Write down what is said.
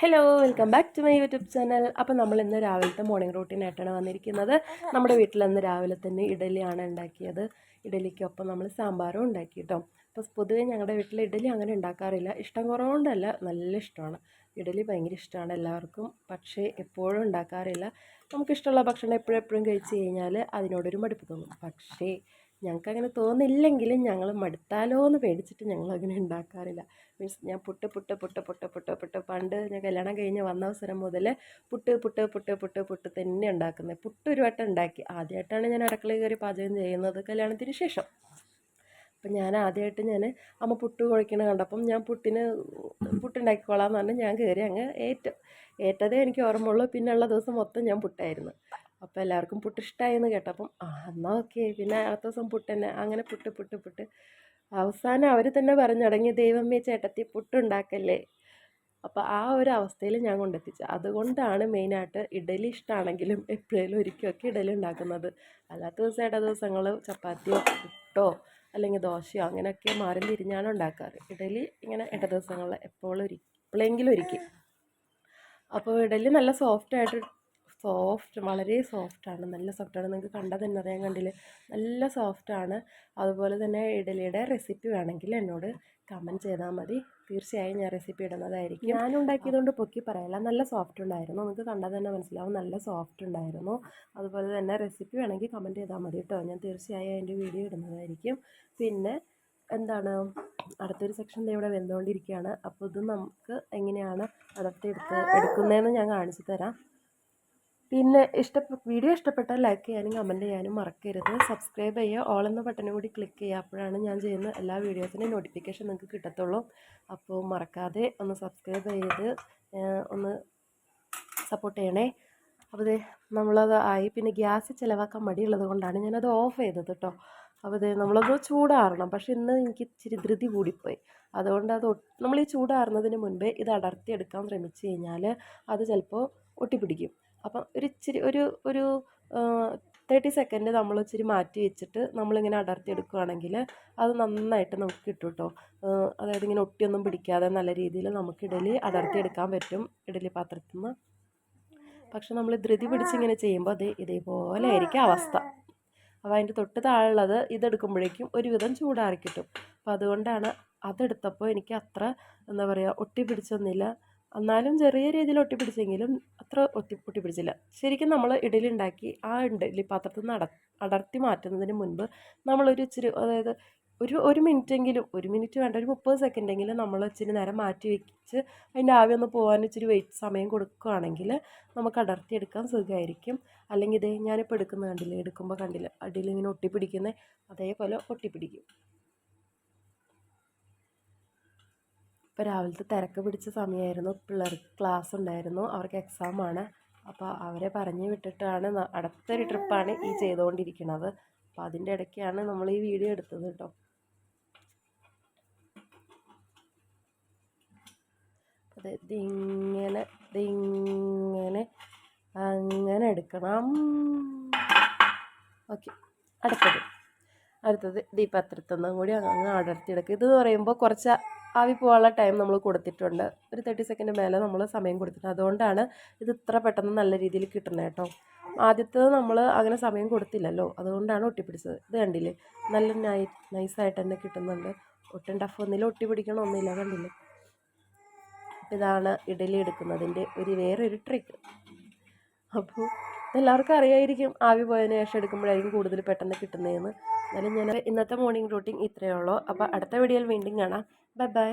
Hello welcome back to my YouTube channel അപ്പോൾ നമ്മൾ ഇന്ന് രാവിലത്തെ മോർണിംഗ് റൂട്ടീനായിട്ടാണ് വന്നിരിക്കുന്നത്. നമ്മുടെ വീട്ടിൽ ഇന്ന് രാവിലെ തന്നെ ഇഡലിയാണ് ഉണ്ടാക്കിയത്. ഇഡലിക്കൊപ്പം നമ്മൾ സാമ്പാറും ഉണ്ടാക്കി കേട്ടോ. അപ്പോൾ പൊതുവേ ഞങ്ങളുടെ വീട്ടിൽ ഇഡലി അങ്ങനെ ഉണ്ടാക്കാറില്ല. ഇഷ്ടം കുറവുകൊണ്ടല്ല നല്ല ഇഷ്ടമാണ്. ഇഡലി ഭയങ്കര ഇഷ്ടമാണ് എല്ലാവർക്കും. പക്ഷേ എപ്പോഴും ഉണ്ടാക്കാറില്ല. നമുക്കിഷ്ടമുള്ള ഭക്ഷണം എപ്പോഴെപ്പോഴും എപ്പോഴും കഴിച്ച് കഴിഞ്ഞാൽ അതിനോടൊരു മടുപ്പ് തോന്നും. പക്ഷേ ഞങ്ങൾക്ക് അങ്ങനെ തോന്നില്ലെങ്കിലും ഞങ്ങൾ മടുത്താലോ എന്ന് പേടിച്ചിട്ട് ഞങ്ങൾ അങ്ങനെ ഉണ്ടാക്കാറില്ല മീൻസ് ഞാൻ പുട്ട് പുട്ട് പുട്ട് പുട്ട് പുട്ട് പുട്ട് പണ്ട് ഞാൻ കല്യാണം കഴിഞ്ഞ് വന്ന അവസരം മുതൽ പുട്ട് പുട്ട് പുട്ട് പുട്ട് പുട്ട് തന്നെ ഉണ്ടാക്കുന്നത് പുട്ട് ഒരു വട്ടം ഉണ്ടാക്കി ആദ്യമായിട്ടാണ് ഞാൻ അടുക്കളയിൽ കയറി പാചകം ചെയ്യുന്നത് കല്യാണത്തിന് ശേഷം. അപ്പം ഞാൻ ആദ്യമായിട്ട് ഞാൻ അമ്മ പുട്ട് കുഴക്കണ കണ്ടപ്പം ഞാൻ പുട്ടിന് പുട്ടുണ്ടാക്കിക്കോളാം എന്ന് പറഞ്ഞ് ഞാൻ കയറി അങ്ങ് ഏറ്റു. ഏറ്റതേ എനിക്ക് ഓർമ്മയുള്ളൂ. പിന്നെയുള്ള ദിവസം മൊത്തം ഞാൻ പുട്ടായിരുന്നു. അപ്പോൾ എല്ലാവർക്കും പുട്ട് ഇഷ്ടമായെന്ന് കേട്ടപ്പം ആ എന്നാൽ ഓക്കെ. പിന്നെ അടുത്ത ദിവസം പുട്ട് തന്നെ അങ്ങനെ പുട്ട് പുട്ട് പുട്ട്. അവസാനം അവർ തന്നെ പറഞ്ഞു തുടങ്ങി ദൈവമേ ചേട്ടത്തി പുട്ടുണ്ടാക്കല്ലേ? അപ്പോൾ ആ ഒരു അവസ്ഥയിൽ ഞാൻ കൊണ്ടെത്തിച്ചു. അതുകൊണ്ടാണ് മെയിനായിട്ട് ഇഡലി ഇഷ്ടമാണെങ്കിലും എപ്പോഴേലും ഒരിക്കലൊക്കെ ഇഡലി ഉണ്ടാക്കുന്നത്. അല്ലാത്ത ദിവസം ഇട ദിവസങ്ങൾ ചപ്പാത്തിയോ പുട്ടോ അല്ലെങ്കിൽ ദോശയോ അങ്ങനെയൊക്കെ മാറി തിരിഞ്ഞാണ് ഉണ്ടാക്കാറ്. ഇഡലി ഇങ്ങനെ ഇട ദിവസങ്ങളിൽ എപ്പോഴും ഒരി എപ്പോഴെങ്കിലും ഒരിക്കും അപ്പോൾ ഇഡലി നല്ല സോഫ്റ്റായിട്ട് സോഫ്റ്റ് വളരെ സോഫ്റ്റാണ്. നല്ല സോഫ്റ്റാണ്. നിങ്ങൾക്ക് കണ്ടാൽ തന്നെ അറിയാൻ കണ്ടില്ലേ? നല്ല സോഫ്റ്റാണ്. അതുപോലെ തന്നെ ഇഡലിയുടെ റെസിപ്പി വേണമെങ്കിൽ എന്നോട് കമന്റ് ചെയ്താൽ മതി. തീർച്ചയായും ഞാൻ റെസിപ്പി ഇടുന്നതായിരിക്കും. ഞാൻ ഉണ്ടാക്കിയതുകൊണ്ട് പൊക്കി പറയാല്ല. നല്ല സോഫ്റ്റ് ഉണ്ടായിരുന്നു. നിങ്ങൾക്ക് കണ്ടാൽ തന്നെ മനസ്സിലാവും. നല്ല സോഫ്റ്റ് ഉണ്ടായിരുന്നു. അതുപോലെ തന്നെ റെസിപ്പി വേണമെങ്കിൽ കമന്റ് ചെയ്താൽ മതി കേട്ടോ. ഞാൻ തീർച്ചയായും അതിന്റെ വീഡിയോ ഇടുന്നതായിരിക്കും. പിന്നെ എന്താണ്? അടുത്തൊരു സെക്ഷൻ ഇവിടെ വെന്തുകൊണ്ടിരിക്കുകയാണ്. അപ്പോൾ ഇത് നമുക്ക് എങ്ങനെയാണ് അടർത്തിയെടുത്ത് എടുക്കുന്നതെന്ന് ഞാൻ കാണിച്ചു തരാം. പിന്നെ ഇഷ്ട വീഡിയോ ഇഷ്ടപ്പെട്ടാൽ ലൈക്ക് ചെയ്യാനും കമന്റ് ചെയ്യാനും മറക്കരുത്. സബ്സ്ക്രൈബ് ചെയ്യുക. ഓൾ എന്ന ബട്ടനും കൂടി ക്ലിക്ക് ചെയ്യുക. അപ്പോഴാണ് ഞാൻ ചെയ്യുന്ന എല്ലാ വീഡിയോസിന്റെയും നോട്ടിഫിക്കേഷൻ നിങ്ങൾക്ക് കിട്ടത്തുള്ളൂ. അപ്പോൾ മറക്കാതെ ഒന്ന് സബ്സ്ക്രൈബ് ചെയ്ത് ഒന്ന് സപ്പോർട്ട് ചെയ്യണേ. അപ്പോൾ ഇത് നമ്മളത് ആയി. പിന്നെ ഗ്യാസ് ചിലവാക്കാൻ മടിയുള്ളത് കൊണ്ടാണ് ഞാനത് ഓഫ് ചെയ്തത് കേട്ടോ അപ്പോൾ ഇത് നമ്മളത് ചൂടാറണം. പക്ഷേ ഇന്ന് എനിക്ക് ഇച്ചിരി ധൃതി കൂടിപ്പോയി. അതുകൊണ്ട് അത് നമ്മൾ ഈ ചൂടാറുന്നതിന് മുൻപേ ഇത് അടർത്തിയെടുക്കാൻ ശ്രമിച്ചു കഴിഞ്ഞാൽ അത് ചിലപ്പോൾ ഒട്ടിപ്പിടിക്കും. അപ്പം ഒരു ഇച്ചിരി ഒരു ഒരു തേർട്ടി സെക്കൻഡ് നമ്മൾ ഇച്ചിരി മാറ്റി വെച്ചിട്ട് നമ്മളിങ്ങനെ അടർത്തി എടുക്കുകയാണെങ്കിൽ അത് നന്നായിട്ട് നമുക്ക് കിട്ടും കേട്ടോ അതായത് ഇങ്ങനെ ഒട്ടിയൊന്നും പിടിക്കാതെ നല്ല രീതിയിൽ നമുക്ക് ഇഡലി അടർത്തിയെടുക്കാൻ പറ്റും ഇഡലി പാത്രത്തിൽ നിന്ന്. പക്ഷെ നമ്മൾ ധൃതി പിടിച്ചിങ്ങനെ ചെയ്യുമ്പോൾ അത് ഇതേപോലെ ആയിരിക്കും അവസ്ഥ. അപ്പോൾ അതിന്റെ തൊട്ട് താഴെയുള്ളത് ഇതെടുക്കുമ്പോഴേക്കും ഒരുവിധം ചൂടാറി കിട്ടും അപ്പോൾ അതുകൊണ്ടാണ് അതെടുത്തപ്പോൾ എനിക്ക് അത്ര എന്താ പറയുക ഒട്ടി പിടിച്ചൊന്നുമില്ല. എന്നാലും ചെറിയ രീതിയിൽ ഒട്ടിപ്പിടിച്ചെങ്കിലും അത്ര ഒട്ടി ഒട്ടിപ്പിടിച്ചില്ല. ശരിക്കും നമ്മൾ ഇഡലി ഉണ്ടാക്കി ആ ഇഡലി പാത്രത്തിൽ നിന്ന് അട അടർത്തി മാറ്റുന്നതിന് മുൻപ് നമ്മളൊരു ഇച്ചിരി അതായത് ഒരു ഒരു മിനിറ്റ് എങ്കിലും ഒരു മിനിറ്റ് വേണ്ട ഒരു മുപ്പത് സെക്കൻഡെങ്കിലും നമ്മൾ ഇച്ചിരി നേരം മാറ്റി വെച്ച് അതിന്റെ ആവി ഒന്ന് പോകാൻ ഇച്ചിരി വെയിറ്റ് സമയം കൊടുക്കുകയാണെങ്കിൽ നമുക്ക് അടർത്തി എടുക്കാൻ സുഖമായിരിക്കും. അല്ലെങ്കിൽ ഇതേ ഞാനിപ്പോൾ എടുക്കുന്ന കണ്ടില്ല എടുക്കുമ്പോൾ കണ്ടില്ല അടിയിൽ ഇങ്ങനെ ഒട്ടിപ്പിടിക്കുന്നത് അതേപോലെ ഒട്ടിപ്പിടിക്കും. ഇപ്പോൾ രാവിലത്തെ തിരക്ക് പിടിച്ച സമയമായിരുന്നു പിള്ളേർക്ക് ക്ലാസ് ഉണ്ടായിരുന്നു. അവർക്ക് എക്സാമാണ് അപ്പോൾ അവരെ പറഞ്ഞു വിട്ടിട്ടാണ് അടുത്തൊരു ട്രിപ്പാണ് ഈ ചെയ്തുകൊണ്ടിരിക്കുന്നത് അപ്പോൾ അതിന്റെ ഇടയ്ക്കാണ് നമ്മൾ ഈ വീഡിയോ എടുത്തത് കേട്ടോ അതെ ഇതിങ്ങനെ ഇതിങ്ങനെ അങ്ങനെ എടുക്കണം. ഓക്കെ അടുത്തത്. അടുത്തത് ദീപത്രത്തൊന്നും കൂടി അങ്ങ് അടർത്തിയെടുക്കുക ഇത് പറയുമ്പോൾ കുറച്ച് ആവി പോകാനുള്ള ടൈം നമ്മൾ കൊടുത്തിട്ടുണ്ട്. ഒരു തേർട്ടി സെക്കൻഡ് മേലെ നമ്മൾ സമയം കൊടുത്തിട്ടുണ്ട്. അതുകൊണ്ടാണ് ഇത് ഇത്ര പെട്ടെന്ന് നല്ല രീതിയിൽ കിട്ടുന്നത് കേട്ടോ. ആദ്യത്തത് നമ്മൾ അങ്ങനെ സമയം കൊടുത്തില്ലല്ലോ. അതുകൊണ്ടാണ് ഒട്ടിപ്പിടിച്ചത്. ഇത് കണ്ടില്ലേ? നല്ല നൈ നൈസായിട്ട് തന്നെ കിട്ടുന്നുണ്ട്. ഒട്ടും ടഫ് ഒന്നില്ല ഒട്ടി പിടിക്കണമൊന്നുമില്ല കണ്ടില്ലേ? ഇതാണ് ഇഡലി എടുക്കുന്നതിന്റെ ഒരു വേറൊരു ട്രിക്ക് അപ്പോൾ എല്ലാവർക്കും അറിയായിരിക്കും ആവി പോയതിന് ശേഷം എടുക്കുമ്പോഴായിരിക്കും കൂടുതൽ പെട്ടെന്ന് കിട്ടുന്നതെന്ന്. എന്നാലും ഞാൻ ഇന്നത്തെ മോർണിംഗ് റൂട്ടീൻ ഇത്രയേ ഉള്ളൂ. അപ്പോൾ അടുത്ത വീഡിയോയിൽ വീണ്ടും കാണാം. Bye bye